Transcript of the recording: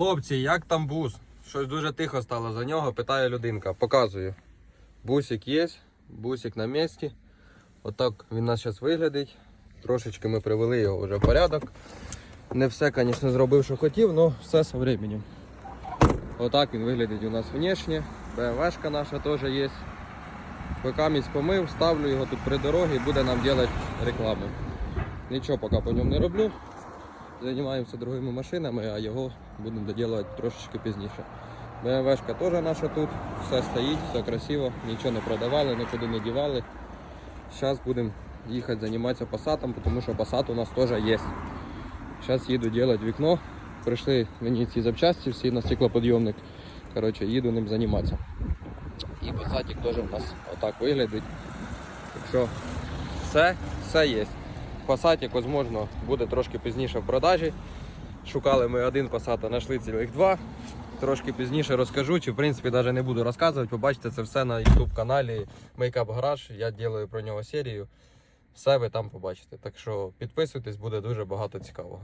Хлопці, як там бус? Щось дуже тихо стало за нього, питає людинка. Показую. Бусик є, бусик на місці. Отак він нас зараз виглядить. Трошечки ми привели його вже в порядок. Не все, звісно, зробив, що хотів, але все з часом. Отак він виглядить у нас внешне. БМВшка наша теж є. Поки місь помив, ставлю його тут при дорозі і буде нам робити рекламу. Нічого поки по ньому не роблю. Займаємося другими машинами, а його будемо доділувати трошечки пізніше. БМВшка теж наша тут, все стоїть, все красиво, нічого не продавали, нікуди не дівали. Зараз будемо їхати займатися пасатом, тому що пасат у нас теж є. Зараз їду робити вікно. Прийшли мені ці запчасті всі на стеклоподйомник. Коротше, їду ним займатися. І пасатик теж у нас отак виглядить. Так що все, все є. Пасатик, можливо, буде трошки пізніше в продажі. Шукали ми один пасат, а знайшли цілих два. Трошки пізніше розкажу, чи в принципі навіть не буду розказувати. Побачите це все на YouTube каналі Makeup Garage. Я роблю про нього серію. Все ви там побачите. Так що підписуйтесь, буде дуже багато цікавого.